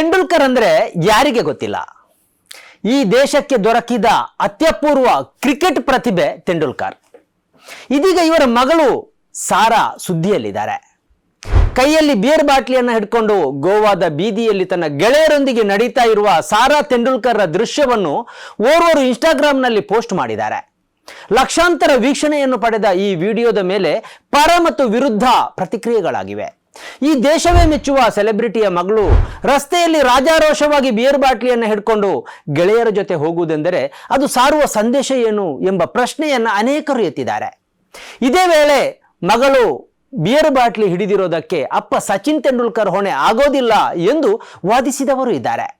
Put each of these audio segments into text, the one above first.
ತೆಂಡೂಲ್ಕರ್ ಅಂದ್ರೆ ಯಾರಿಗೆ ಗೊತ್ತಿಲ್ಲ? ಈ ದೇಶಕ್ಕೆ ದೊರಕಿದ ಅತ್ಯಪೂರ್ವ ಕ್ರಿಕೆಟ್ ಪ್ರತಿಭೆ ತೆಂಡೂಲ್ಕರ್. ಇದೀಗ ಇವರ ಮಗಳು ಸಾರಾ ಸುದ್ದಿಯಲ್ಲಿದ್ದಾರೆ. ಕೈಯಲ್ಲಿ ಬಿಯರ್ ಬಾಟ್ಲಿಯನ್ನು ಹಿಡ್ಕೊಂಡು ಗೋವಾದ ಬೀದಿಯಲ್ಲಿ ತನ್ನ ಗೆಳೆಯರೊಂದಿಗೆ ನಡೀತಾ ಇರುವ ಸಾರಾ ತೆಂಡೂಲ್ಕರ್ ದೃಶ್ಯವನ್ನು ಓರ್ವರು ಇನ್ಸ್ಟಾಗ್ರಾಂನಲ್ಲಿ ಪೋಸ್ಟ್ ಮಾಡಿದ್ದಾರೆ. ಲಕ್ಷಾಂತರ ವೀಕ್ಷಣೆಯನ್ನು ಪಡೆದ ಈ ವಿಡಿಯೋದ ಮೇಲೆ ಪರ ಮತ್ತು ವಿರುದ್ಧ ಪ್ರತಿಕ್ರಿಯೆಗಳಾಗಿವೆ. ಈ ದೇಶವೇ ಮೆಚ್ಚುವ ಸೆಲೆಬ್ರಿಟಿಯ ಮಗಳು ರಸ್ತೆಯಲ್ಲಿ ರಾಜಾರೋಷವಾಗಿ ಬಿಯರ್ ಬಾಟ್ಲಿಯನ್ನು ಹಿಡ್ಕೊಂಡು ಗೆಳೆಯರ ಜೊತೆ ಹೋಗುವುದೆಂದರೆ ಅದು ಸಾರುವ ಸಂದೇಶ ಏನು ಎಂಬ ಪ್ರಶ್ನೆಯನ್ನ ಅನೇಕರು ಎತ್ತಿದ್ದಾರೆ. ಇದೇ ವೇಳೆ ಮಗಳು ಬಿಯರ್ ಬಾಟ್ಲಿ ಹಿಡಿದಿರೋದಕ್ಕೆ ಅಪ್ಪ ಸಚಿನ್ ತೆಂಡೂಲ್ಕರ್ ಹೊಣೆ ಆಗೋದಿಲ್ಲ ಎಂದು ವಾದಿಸಿದವರು ಇದ್ದಾರೆ.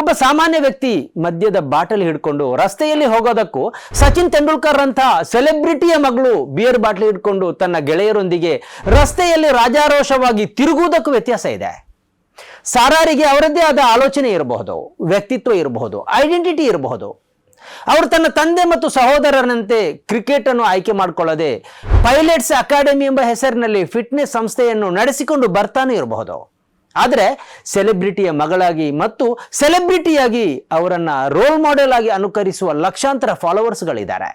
ಒಬ್ಬ ಸಾಮಾನ್ಯ ವ್ಯಕ್ತಿ ಮದ್ಯದ ಬಾಟಲಿ ಹಿಡ್ಕೊಂಡು ರಸ್ತೆಯಲ್ಲಿ ಹೋಗೋದಕ್ಕೂ ಸಚಿನ್ ತೆಂಡೂಲ್ಕರ್ ಅಂತ ಸೆಲೆಬ್ರಿಟಿಯ ಮಗಳು ಬಿಯರ್ ಬಾಟ್ಲಿ ಹಿಡ್ಕೊಂಡು ತನ್ನ ಗೆಳೆಯರೊಂದಿಗೆ ರಸ್ತೆಯಲ್ಲಿ ರಾಜಾರೋಷವಾಗಿ ತಿರುಗುವುದಕ್ಕೂ ವ್ಯತ್ಯಾಸ ಇದೆ. ಸಾರಾರಿಗೆ ಅವರದ್ದೇ ಆದ ಆಲೋಚನೆ ಇರಬಹುದು, ವ್ಯಕ್ತಿತ್ವ ಇರಬಹುದು, ಐಡೆಂಟಿಟಿ ಇರಬಹುದು. ಅವರು ತನ್ನ ತಂದೆ ಮತ್ತು ಸಹೋದರರಂತೆ ಕ್ರಿಕೆಟ್ ಅನ್ನು ಆಯ್ಕೆ ಮಾಡಿಕೊಳ್ಳದೆ ಪೈಲಟ್ಸ್ ಅಕಾಡೆಮಿ ಎಂಬ ಹೆಸರಿನಲ್ಲಿ ಫಿಟ್ನೆಸ್ ಸಂಸ್ಥೆಯನ್ನು ನಡೆಸಿಕೊಂಡು ಬರ್ತಾನೆ ಇರಬಹುದು. ಆದರೆ ಸೆಲೆಬ್ರಿಟಿಯ ಮಗಳಾಗಿ ಮತ್ತು ಸೆಲೆಬ್ರಿಟಿಯಾಗಿ ಅವರನ್ನು ರೋಲ್ ಮಾಡೆಲ್ ಆಗಿ ಅನುಕರಿಸುವ ಲಕ್ಷಾಂತರ ಫಾಲೋವರ್ಸ್ಗಳಿದ್ದಾರೆ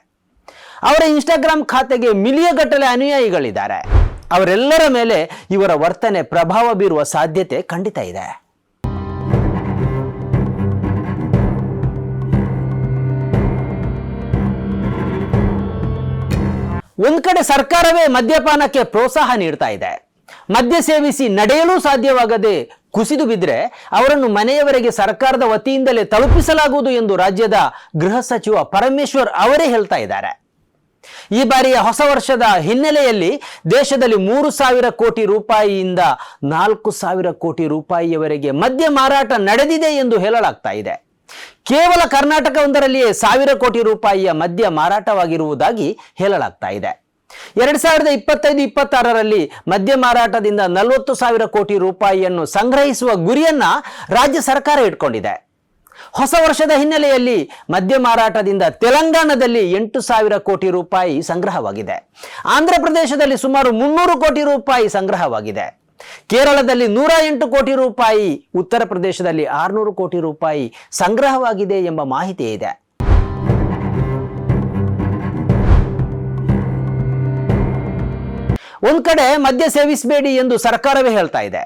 ಅವರ ಇನ್ಸ್ಟಾಗ್ರಾಮ್ ಖಾತೆಗೆ ಮಿಲಿಯಗಟ್ಟಲೆ ಅನುಯಾಯಿಗಳಿದ್ದಾರೆ. ಅವರೆಲ್ಲರ ಮೇಲೆ ಇವರ ವರ್ತನೆ ಪ್ರಭಾವ ಬೀರುವ ಸಾಧ್ಯತೆ ಖಂಡಿತ ಇದೆ. ಒಂದ್ ಕಡೆ ಸರ್ಕಾರವೇ ಮದ್ಯಪಾನಕ್ಕೆ ಪ್ರೋತ್ಸಾಹ ನೀಡ್ತಾ ಇದೆ. ಮದ್ಯ ಸೇವಿಸಿ ನಡೆಯಲು ಸಾಧ್ಯವಾಗದೆ ಕುಸಿದು ಬಿದ್ದರೆ ಅವರನ್ನು ಮನೆಯವರೆಗೆ ಸರ್ಕಾರದ ವತಿಯಿಂದಲೇ ತಲುಪಿಸಲಾಗುವುದು ಎಂದು ರಾಜ್ಯದ ಗೃಹ ಸಚಿವ ಪರಮೇಶ್ವರ್ ಅವರೇ ಹೇಳ್ತಾ ಇದ್ದಾರೆ. ಈ ಬಾರಿಯ ಹೊಸ ವರ್ಷದ ಹಿನ್ನೆಲೆಯಲ್ಲಿ ದೇಶದಲ್ಲಿ ಮೂರು ಸಾವಿರ ಕೋಟಿ ರೂಪಾಯಿಯಿಂದ ನಾಲ್ಕು ಸಾವಿರ ಕೋಟಿ ರೂಪಾಯಿಯವರೆಗೆ ಮದ್ಯ ಮಾರಾಟ ನಡೆದಿದೆ ಎಂದು ಹೇಳಲಾಗ್ತಾ ಇದೆ. ಕೇವಲ ಕರ್ನಾಟಕವೊಂದರಲ್ಲಿಯೇ ಸಾವಿರ ಕೋಟಿ ರೂಪಾಯಿಯ ಮದ್ಯ ಮಾರಾಟವಾಗಿರುವುದಾಗಿ ಹೇಳಲಾಗ್ತಾ ಇದೆ. ಎರಡ್ ಸಾವಿರದ ಇಪ್ಪತ್ತೈದು ಇಪ್ಪತ್ತಾರರಲ್ಲಿ ಮದ್ಯ ಮಾರಾಟದಿಂದ ನಲವತ್ತು ಸಾವಿರ ಕೋಟಿ ರೂಪಾಯಿಯನ್ನು ಸಂಗ್ರಹಿಸುವ ಗುರಿಯನ್ನ ರಾಜ್ಯ ಸರ್ಕಾರ ಇಟ್ಕೊಂಡಿದೆ. ಹೊಸ ವರ್ಷದ ಹಿನ್ನೆಲೆಯಲ್ಲಿ ಮದ್ಯ ಮಾರಾಟದಿಂದ ತೆಲಂಗಾಣದಲ್ಲಿ ಎಂಟು ಸಾವಿರ ಕೋಟಿ ರೂಪಾಯಿ ಸಂಗ್ರಹವಾಗಿದೆ. ಆಂಧ್ರ ಪ್ರದೇಶದಲ್ಲಿ ಸುಮಾರು ಮುನ್ನೂರು ಕೋಟಿ ರೂಪಾಯಿ ಸಂಗ್ರಹವಾಗಿದೆ. ಕೇರಳದಲ್ಲಿ ನೂರ ಎಂಟು ಕೋಟಿ ರೂಪಾಯಿ, ಉತ್ತರ ಪ್ರದೇಶದಲ್ಲಿ ಆರುನೂರು ಕೋಟಿ ರೂಪಾಯಿ ಸಂಗ್ರಹವಾಗಿದೆ ಎಂಬ ಮಾಹಿತಿ ಇದೆ. ಒಂದ್ ಕಡೆ ಮದ್ಯ ಸೇವಿಸಬೇಡಿ ಎಂದು ಸರ್ಕಾರವೇ ಹೇಳ್ತಾ ಇದೆ.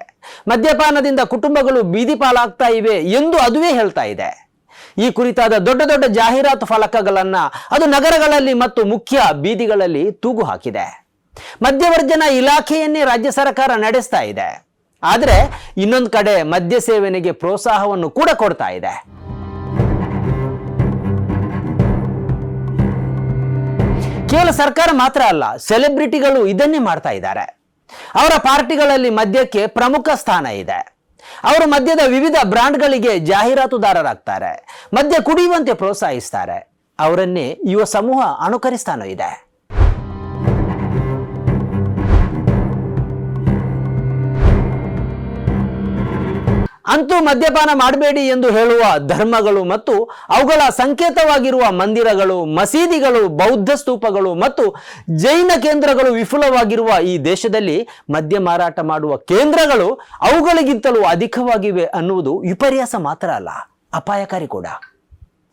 ಮದ್ಯಪಾನದಿಂದ ಕುಟುಂಬಗಳು ಬೀದಿ ಪಾಲಾಗ್ತಾ ಇವೆ ಎಂದು ಅದುವೇ ಹೇಳ್ತಾ ಇದೆ. ಈ ಕುರಿತಾದ ದೊಡ್ಡ ದೊಡ್ಡ ಜಾಹೀರಾತು ಫಲಕಗಳನ್ನ ಅದು ನಗರಗಳಲ್ಲಿ ಮತ್ತು ಮುಖ್ಯ ಬೀದಿಗಳಲ್ಲಿ ತೂಗು ಹಾಕಿದೆ. ಮದ್ಯವರ್ಜನ ಇಲಾಖೆಯನ್ನೇ ರಾಜ್ಯ ಸರ್ಕಾರ ನಡೆಸ್ತಾ ಇದೆ. ಆದರೆ ಇನ್ನೊಂದು ಕಡೆ ಮದ್ಯ ಸೇವನೆಗೆ ಪ್ರೋತ್ಸಾಹವನ್ನು ಕೂಡ ಕೊಡ್ತಾ ಇದೆ. ಕೇವಲ ಸರ್ಕಾರ ಮಾತ್ರ ಅಲ್ಲ ಸೆಲೆಬ್ರಿಟಿಗಳು ಇದನ್ನೇ ಮಾಡ್ತಾ ಇದ್ದಾರೆ. ಅವರ ಪಾರ್ಟಿಗಳಲ್ಲಿ ಮದ್ಯಕ್ಕೆ ಪ್ರಮುಖ ಸ್ಥಾನ ಇದೆ. ಅವರು ಮದ್ಯದ ವಿವಿಧ ಬ್ರಾಂಡ್ಗಳಿಗೆ ಜಾಹೀರಾತುದಾರರಾಗ್ತಾರೆ, ಮದ್ಯ ಕುಡಿಯುವಂತೆ ಪ್ರೋತ್ಸಾಹಿಸ್ತಾರೆ. ಅವರನ್ನೇ ಯುವ ಸಮೂಹ ಅನುಕರಿಸ್ತಾನೂ ಇದೆ. ಅಂತೂ ಮದ್ಯಪಾನ ಮಾಡಬೇಡಿ ಎಂದು ಹೇಳುವ ಧರ್ಮಗಳು ಮತ್ತು ಅವುಗಳ ಸಂಕೇತವಾಗಿರುವ ಮಂದಿರಗಳು, ಮಸೀದಿಗಳು, ಬೌದ್ಧ ಸ್ತೂಪಗಳು ಮತ್ತು ಜೈನ ಕೇಂದ್ರಗಳು ವಿಫುಲವಾಗಿರುವ ಈ ದೇಶದಲ್ಲಿ ಮದ್ಯ ಮಾರಾಟ ಮಾಡುವ ಕೇಂದ್ರಗಳು ಅವುಗಳಿಗಿಂತಲೂ ಅಧಿಕವಾಗಿವೆ ಅನ್ನುವುದು ವಿಪರ್ಯಾಸ ಮಾತ್ರ ಅಲ್ಲ, ಅಪಾಯಕಾರಿ ಕೂಡ.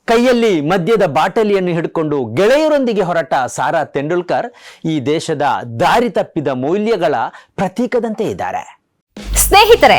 ಕೈಯಲ್ಲಿ ಮದ್ಯದ ಬಾಟಲಿಯನ್ನು ಹಿಡ್ಕೊಂಡು ಗೆಳೆಯರೊಂದಿಗೆ ಹೊರಟ ಸಾರಾ ತೆಂಡೂಲ್ಕರ್ ಈ ದೇಶದ ದಾರಿ ತಪ್ಪಿದ ಮೌಲ್ಯಗಳ ಪ್ರತೀಕದಂತೆ ಇದ್ದಾರೆ. ಸ್ನೇಹಿತರೆ